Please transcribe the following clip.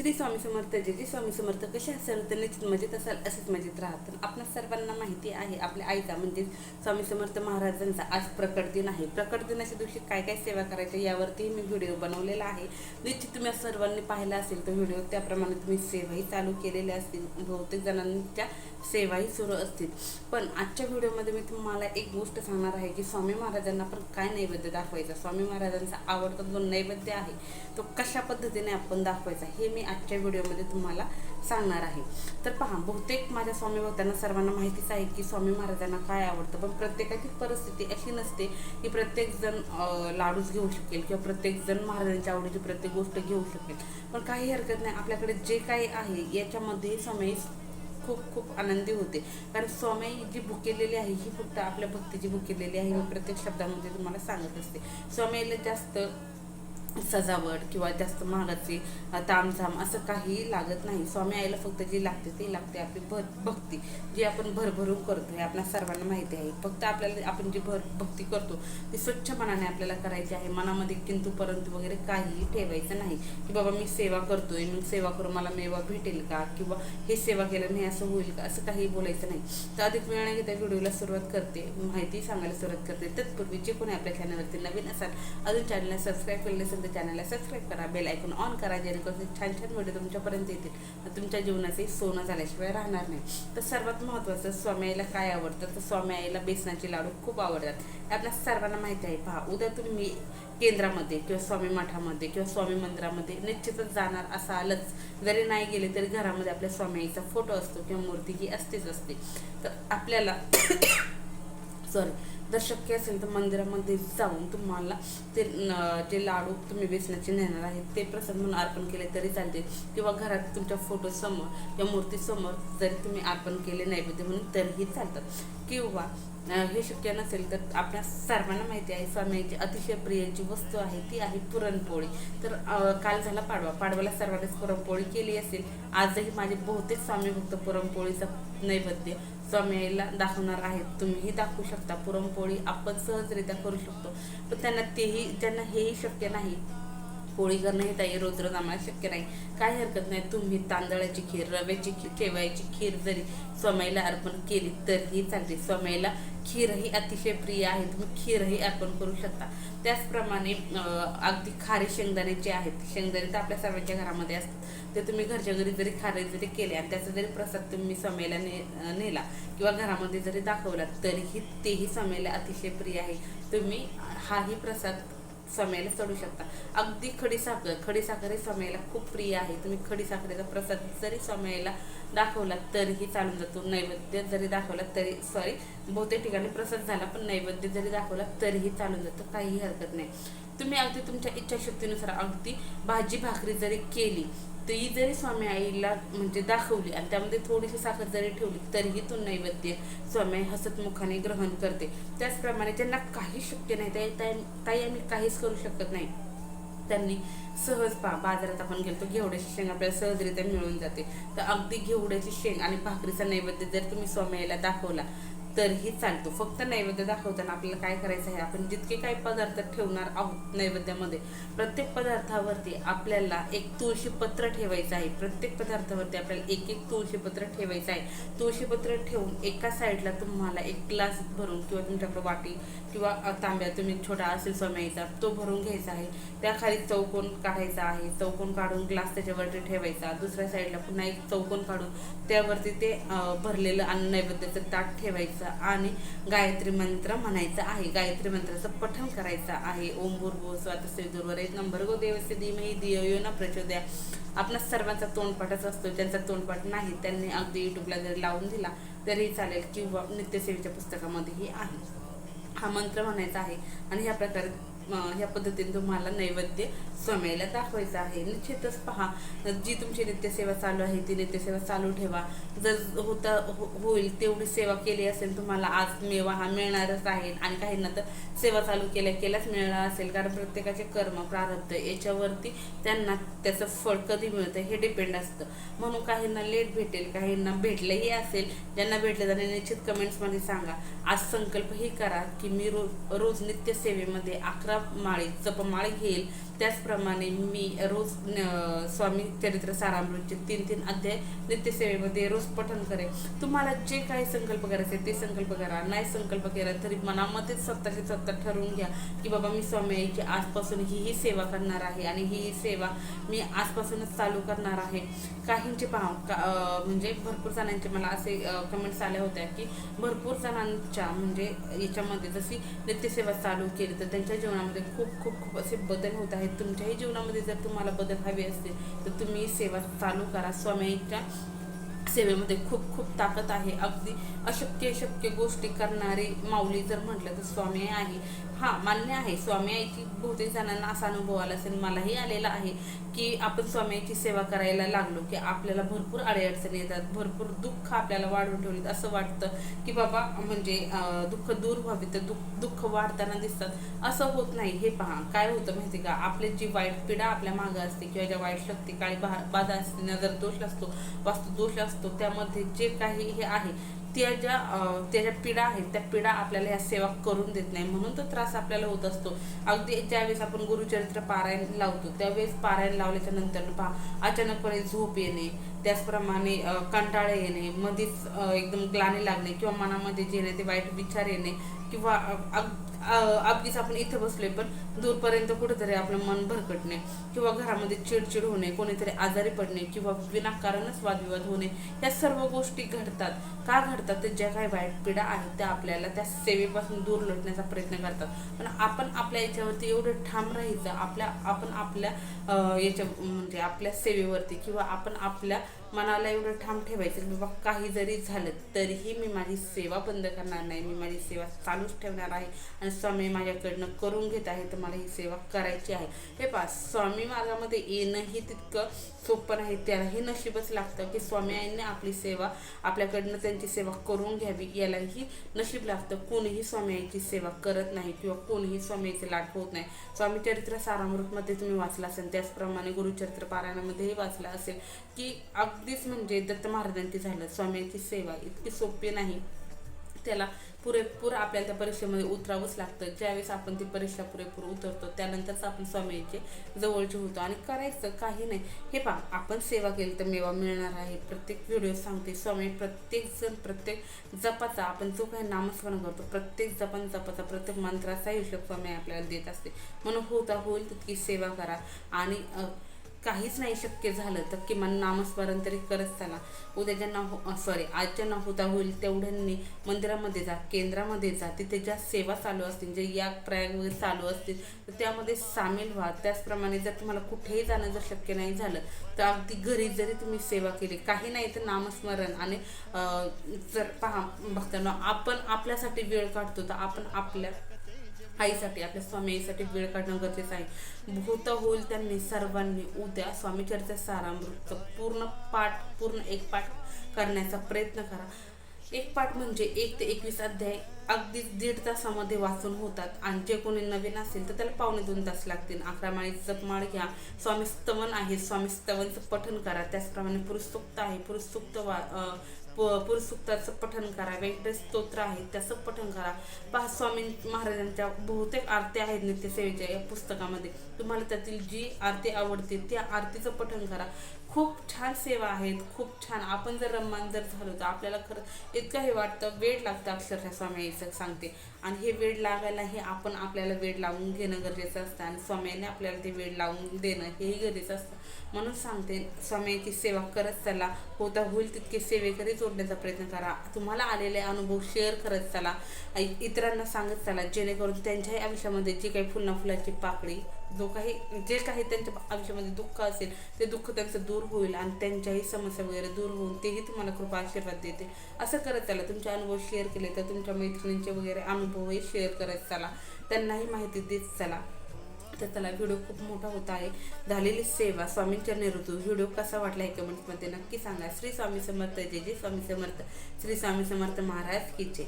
श्री स्वामी समर्थ जे जे स्वामी समर्थ कसे असाल? तर निश्चित मजेत असाल असेच मजेत राहतात आपल्या सर्वांना माहिती आहे आपल्या आईचा म्हणजे स्वामी समर्थ महाराजांचा आज प्रकट दिन आहे. प्रकट दिनाच्या दिवशी काय काय सेवा करायच्या यावरती मी व्हिडिओ बनवलेला आहे. निश्चित तुम्ही सर्वांनी पाहिला असेल तो व्हिडिओ त्याप्रमाणे तुम्ही सेवाही चालू केलेल्या असतील. बहुतेक जणांच्या सेवाही सुरू असतील. पण आजच्या व्हिडिओमध्ये मी तुम्हाला एक गोष्ट सांगणार आहे की स्वामी महाराजांना आपण काय नैवेद्य दाखवायचा? स्वामी महाराजांचा आवडता जो नैवेद्य आहे तो कशा पद्धतीने आपण दाखवायचा हे मी आजच्या व्हिडिओमध्ये तुम्हाला सांगणार आहे. तर पहा बहुतेक माझ्या स्वामी भक्तांना सर्वांना माहितीच आहे की स्वामी महाराजांना काय आवडतं पण प्रत्येकाची परिस्थिती अशी नसते की प्रत्येकजण लाडूच घेऊ शकेल किंवा प्रत्येकजण महाराजांच्या आवडीची प्रत्येक गोष्ट घेऊ शकेल. पण काही हरकत नाही आपल्याकडे जे काही आहे याच्यामध्ये स्वामी खूप खूप आनंदी होते. कारण स्वामी जी भुकेलेली आहे ही फक्त आपल्या भक्तीची भुकेलेली आहे मी प्रत्येक शब्दामध्ये तुम्हाला सांगत असते. स्वामीला जास्त सजावट किंवा जास्त महागाची तामझाम असं काही लागत नाही. स्वामी आईला फक्त जी लागते ती लागते आपली भर भक्ती. जी आपण भरभरून करतो हे आपल्या सर्वांना माहिती आहे. फक्त आपल्याला आपण जी भर भक्ती करतो ती स्वच्छ मनाने आपल्याला करायची आहे. मनामध्ये किंतु परंतु वगैरे काहीही ठेवायचं नाही. की बाबा मी सेवा करतोय मी सेवा करून मला मेवा भेटेल का? किंवा हे सेवा केल्याने असं होईल का? असं काही बोलायचं नाही. तर अधिक वेळाने घेता व्हिडिओला सुरुवात करते. माहिती सांगायला सुरुवात करते. तत्पूर्वी जे कोणी आपल्या चॅनलवरती नवीन असाल अजून चॅनलला सबस्क्राईब केले असेल तर चॅनलला सबस्क्राईब करा बेल ऐकून ऑन करा जेणेकरून छान छान व्हिडिओ तुमच्यापर्यंत येतील. तुमच्या जीवनाचे सोनं झाल्याशिवाय राहणार नाही. तर सर्वात महत्त्वाचं स्वामी आईला काय आवडतं? तर स्वामी आईला बेसनाचे लाडू खूप आवडतात. हे आपल्या सर्वांना माहिती आहे. पहा उद्या तुम्ही केंद्रामध्ये किंवा स्वामी मठामध्ये किंवा स्वामी मंदिरामध्ये निश्चितच जाणार असं आलंच जरी नाही गेले तरी घरामध्ये आपल्या स्वामी आईचा फोटो असतो किंवा मूर्ती ही असतेच असते. तर आपल्याला सॉरी जर शक्य असेल तर मंदिरामध्ये जाऊन तुम्हाला ते जे लाडू तुम्ही बेसनाचे नेणार आहेत ते प्रसाद म्हणून अर्पण केले तरी चालते किंवा घरात तुमच्या फोटोसमोर किंवा मूर्तीसमोर जरी तुम्ही अर्पण केले नैवेद्य म्हणून तरीही चालतात. किंवा हे शक्य नसेल तर आपल्या सर्वांना माहिती आहे स्वामींची अतिशय प्रिय जी वस्तू आहे ती आहे पुरणपोळी. तर काल झाला पाडवा. पाडव्याला सर्वांनीच पुरणपोळी केली असेल. आजही माझे बहुतेक स्वामी भक्त पुरणपोळीचा नैवेद्य स्वामी दाखवणार आहेत. तुम्हीही दाखवू शकता. पुरणपोळी आपण सहजरित्या करू शकतो. पण त्यांना तेही त्यांना हेही शक्य नाही. पोळी करणं हे ताई रोज रोज आम्हाला शक्य नाही. काही हरकत नाही. तुम्ही तांदळाची खीर रव्याची खीर शेवयाची खीर जरी स्वामीला अर्पण केली तरीही चालते. स्वामीला खीरही अतिशय प्रिय आहे. तुम्ही खीरही अर्पण करू शकता. त्याचप्रमाणे अगदी खारे शेंगदाणे जे आहेत शेंगदाणे तर आपल्या सर्वांच्या घरामध्ये असतात. ते तुम्ही घरच्या घरी जरी खारे जरी केले आणि त्याचा जरी प्रसाद तुम्ही समेला ने नेला किंवा घरामध्ये जरी दाखवला तरीही तेही समेला अतिशय प्रिय आहे. तुम्ही हाही प्रसाद समयाला चढू शकता. अगदी खडी साखर खडी साखर खूप प्रिय आहे. तुम्ही खडी साखरेचा प्रसाद जरी समयाला दाखवला तरीही चालून जातो. नैवेद्य जरी दाखवला तरी सॉरी बहुतेक ठिकाणी प्रसाद झाला पण नैवेद्य जरी दाखवला तरीही चालून जातो. काहीही हरकत नाही. तुम्ही अगदी तुमच्या इच्छाशक्तीनुसार अगदी भाजी भाकरी जरी केली ती जरी स्वामी आईला म्हणजे दाखवली आणि त्यामध्ये थोडीशी साखर जरी ठेवली तरीही तो नैवेद्य स्वामी आई हसतमुखाने ग्रहण करते. त्याचप्रमाणे ज्यांना काही शक्य नाही. ताई त्या- ताई आम्ही काहीच करू शकत नाही. त्यांनी सहज पा बाजारात आपण गेलो घेवड्याची शेंग आपल्याला सहजरित्या मिळून जाते. तर अगदी घेवड्याची शेंग आणि भाकरीचा नैवेद्य जर तुम्ही स्वामी आईला दाखवला तरीही चालतो. फक्त नैवेद्य दाखवताना आपल्याला काय करायचं आहे? आपण जितके काही पदार्थ ठेवणार आहोत नैवेद्यामध्ये प्रत्येक पदार्थावरती आपल्याला एक तुळशी पत्र ठेवायचं आहे. प्रत्येक पदार्थावरती आपल्याला एक एक तुळशी पत्र ठेवायचं आहे. तुळशी पत्र ठेवून एका साईडला तुम्हाला एक ग्लास भरून किंवा तुमच्याकडे वाटी किंवा तांब्या तुम्ही छोटा असेल समयाचा तो भरून घ्यायचा आहे. त्याखाली चौकोन काढायचा आहे. चौकोन काढून ग्लास त्याच्यावरती ठेवायचा. दुसऱ्या साईडला पुन्हा एक चौकोन काढून त्यावरती ते भरलेलं अन्न नैवेद्याचं ताट ठेवायचं. आणि गायत्री मंत्र म्हणायचं आहे. गायत्री मंत्राचं पठण करायचं आहे. ओम भूर्भो स्वातस्य दुर्वर एक नंबर गो देवस्य धीमही धियो यो न प्रचोदया. आपला सर्वांचा तोंडपाठच असतो. ज्यांचा तोंडपाठ नाही त्यांनी अगदी युट्यूबला जरी लावून दिला तरीही चालेल किंवा नित्यसेवेच्या पुस्तकामध्येही आहे. हा मंत्र म्हणायचा आहे. आणि ह्या प्रकारे ह्या पद्धतीने तुम्हाला नैवेद्य स्वामीला दाखवायचा आहे. निश्चितच पहा जी तुमची नित्यसेवा चालू आहे ती नित्यसेवा चालू ठेवा. जर होता हो- होईल तेवढी सेवा केली असेल तुम्हाला आज मेवा हा मिळणारच आहे आणि काहींना तर सेवा चालू केल्या केल्याच मिळणार असेल. कारण प्रत्येकाचे कर्म प्रारब्ध याच्यावरती त्यांना त्याचं फळ कधी मिळतं हे डिपेंड असतं. म्हणून काहींना लेट भेटेल काहींना भेटलंही असेल. ज्यांना भेटलं त्यांनी निश्चित कमेंट्समध्ये सांगा. आज संकल्प ही करा की मी रोज रोज नित्यसेवेमध्ये अकरा माळी जपमाळ घेईल. त्याचप्रमाणे मी रोज न- स्वामी चरित्र सारामृतचे तीन तीन अध्याय नित्यसेवेमध्ये रोज पठण करेन. तुम्हाला जे काही संकल्प करायचे ते संकल्प करा. नाही संकल्प केला तरी मनामध्येच स्वतःचे स्वतः ठरवून घ्या की बाबा मी स्वामी आईची आजपासून ही ही सेवा करणार आहे आणि ही ही सेवा मी आजपासूनच चालू करणार आहे. काहींचे पहा का- म्हणजे भरपूर जणांचे मला असे कमेंट्स आल्या होत्या की भरपूर जणांच्या म्हणजे याच्यामध्ये जशी नित्यसेवा चालू केली तर त्यांच्या जीवनामध्ये खूप खूप खूप असे बदल होत आहेत. तुमच्याही जीवनामध्ये जर तुम्हाला बदल हवे असतील तर तुम्ही सेवा चालू करा. स्वामीच्या सेवेमध्ये खूप खूप ताकद आहे. अगदी अशक्य शक्य गोष्टी करणारी माऊली जर म्हटलं तर स्वामी आहे. हा मान्य आहे. स्वामी आईची बहुतेक जणांना असा अनुभव आला असेल मलाही आलेला आहे की आपण स्वामीची सेवा करायला लागलो की आपल्याला भरपूर अडीअडचणी येतात भरपूर दुःख आपल्याला वाढवून ठेवलेत. असं वाटतं की बाबा म्हणजे दुःख दूर व्हावे तर दुःख दुःख वाढताना दिसतात. असं होत नाही. हे पहा काय होतं माहिती का? आपले जी वाईट पिढा आपल्या मागं असते किंवा ज्या वाईट शक्ती काळी बा- बाधा असते नजर दोष असतो वास्तू दोष असतो त्यामध्ये जे काही हे आहे त्या ज्या त्या ज्या पिढा आहेत त्या पिढा आपल्याला ह्या सेवा करून देत नाही. म्हणून तो त्रास आपल्याला होत असतो. अगदी ज्यावेळेस आपण गुरुचरित्र पारायण लावतो त्यावेळेस पारायण लावल्याच्या नंतर पहा अचानकपणे झोप येणे त्याचप्रमाणे कंटाळा कंटाळे येणे मध्येच एकदम ग्लानी लागणे किंवा मनामध्ये जे येणे ते वाईट विचार येणे किंवा अग- अगदीच आपण इथं बसलोय पण दूरपर्यंत कुठेतरी आपलं मन भरकटणे किंवा घरामध्ये चिडचिड होणे कोणीतरी आजारी पडणे किंवा विनाकारणच वादविवाद होणे या सर्व गोष्टी घडतात. का घडतात? तर ज्या काही वाईट पिढा आहेत त्या आपल्याला त्या सेवेपासून दूर लटण्याचा प्रयत्न करतात. पण आपण आपल्या याच्यावरती एवढं ठाम राहायचं आपल्या आपण आपल्या याच्या म्हणजे आपल्या सेवेवरती किंवा आपण आपल्या मनाला एवढं ठाम ठेवायचं की बाबा काही जरी झालं तरीही मी माझी सेवा बंद करणार नाही. मी माझी सेवा चालूच ठेवणार आहे. आणि स्वामी माझ्याकडनं करून घेत आहे तर मला ही सेवा करायची आहे. हे पहा स्वामी मार्गामध्ये येणंही तितकं सोपं नाही. त्यालाही नशीबच लागतं की स्वामी आईने आपली सेवा आपल्याकडनं त्यांची सेवा करून घ्यावी. यालाही नशीब लागतं. कोणीही स्वामी आईची सेवा करत नाही किंवा कोणीही स्वामी आईचे लाट होत नाही. स्वामी चरित्र सारामृतमध्ये तुम्ही वाचला असेल. त्याचप्रमाणे गुरुचरित्र पारायणामध्येही वाचला असेल की अगदीच म्हणजे दत्त महाराजांची झालं. स्वामींची सेवा इतकी सोपी नाही. त्याला पुरेपूर आपल्याला त्या परीक्षेमध्ये उतरावंच लागतं. ज्यावेळेस आपण ती परीक्षा पुरेपूर उतरतो त्यानंतरच आपण स्वामीचे जवळचे होतो. आणि करायचं काही नाही. हे पहा आपण सेवा केली तर मेवा मिळणार आहे. प्रत्येक व्हिडिओ सांगते. स्वामी प्रत्येकजण प्रत्येक जपाचा आपण जो काही नामस्मरण करतो प्रत्येक जपन जपाचा प्रत्येक मंत्राचा हिशोब स्वामी आपल्याला देत असते. म्हणून होता होईल तितकी सेवा करा. आणि काहीच नाही शक्य झालं तर किमान नामस्मरण तरी करत चला. उद्या ज्यांना हो सॉरी आज ज्यांना होता होईल तेवढ्यांनी मंदिरामध्ये जा केंद्रामध्ये जा. तिथे ज्या सेवा चालू असतील जे याग प्रयाग वगैरे चालू असतील तर त्यामध्ये सामील व्हा. त्याचप्रमाणे जर तुम्हाला कुठेही जाणं जर शक्य नाही झालं तर अगदी घरी जरी तुम्ही सेवा केली काही नाही तर नामस्मरण. आणि जर पहा बघताना आपण आपल्यासाठी वेळ काढतो तर आपण आपल्या आईसाठी आपल्या स्वामी आईसाठी वेळ काढणं गरजेचं आहे. भूत होईल त्यांनी सर्वांनी उद्या स्वामी चरित्र सारामृतचं पूर्ण पाठ पूर्ण एक पाठ करण्याचा प्रयत्न करा. एक पाठ म्हणजे एक ते एकवीस अध्याय. अगदी दीड तासामध्ये वाचून होतात. आणि जे कोणी नवीन असेल तर त्याला पावणे दोन तास लागतील. अकरा माळी जपमाळ घ्या. स्वामी स्तवन आहे. स्वामी स्तवनचं पठन करा. त्याचप्रमाणे पुरुषसुक्त आहे. पुरुषसुक्त वा अं, प- पुरुष करा वेंकटेश स्तोत्र आहे त्याचं पठन करा. पहा स्वामी महाराजांच्या बहुतेक आरत्या आहेत नित्यसेवेच्या या पुस्तकामध्ये. तुम्हाला त्यातील जी आरती आवडते त्या आरतीचं पठन करा. खूप छान सेवा आहेत खूप छान. आपण जर रम्मान जर झालो तर आपल्याला खरं इतकं हे वाटतं वेळ लागतं अक्षरशः स्वामी आईचं सांगते. आणि हे वेळ लागायला हे आपण आपल्याला वेळ लावून घेणं गरजेचं असतं आणि स्वामीने आपल्याला ते वेळ लावून देणं हेही गरजेचं असतं. म्हणून सांगते स्वामीची सेवा करत चला. होता होईल तितके सेवेकडे सोडण्याचा प्रयत्न करा. तुम्हाला आलेले अनुभव शेअर करत चला. इतरांना सांगत चला जेणेकरून त्यांच्याही आयुष्यामध्ये जी काही फुलना फुलाची पाकळी जो काही जे काही त्यांच्या आयुष्यामध्ये दुःख असेल ते दुःख त्यांचं दूर होईल आणि त्यांच्याही समस्या वगैरे दूर होऊन तेही तुम्हाला कृपा आशीर्वाद देते. असं करत चला. तुमचे अनुभव शेअर केले तर तुमच्या मैत्रिणींचे वगैरे अनुभवही शेअर करत चला. त्यांनाही माहिती देत चला. तर त्याला व्हिडिओ खूप मोठा होत आहे. झालेली सेवा स्वामींच्या नेतृत्व व्हिडिओ कसा वाटला हे कमेंट्समध्ये नक्की सांगा. श्री स्वामी समर्थ जय जय स्वामी समर्थ. श्री स्वामी समर्थ महाराज की जय.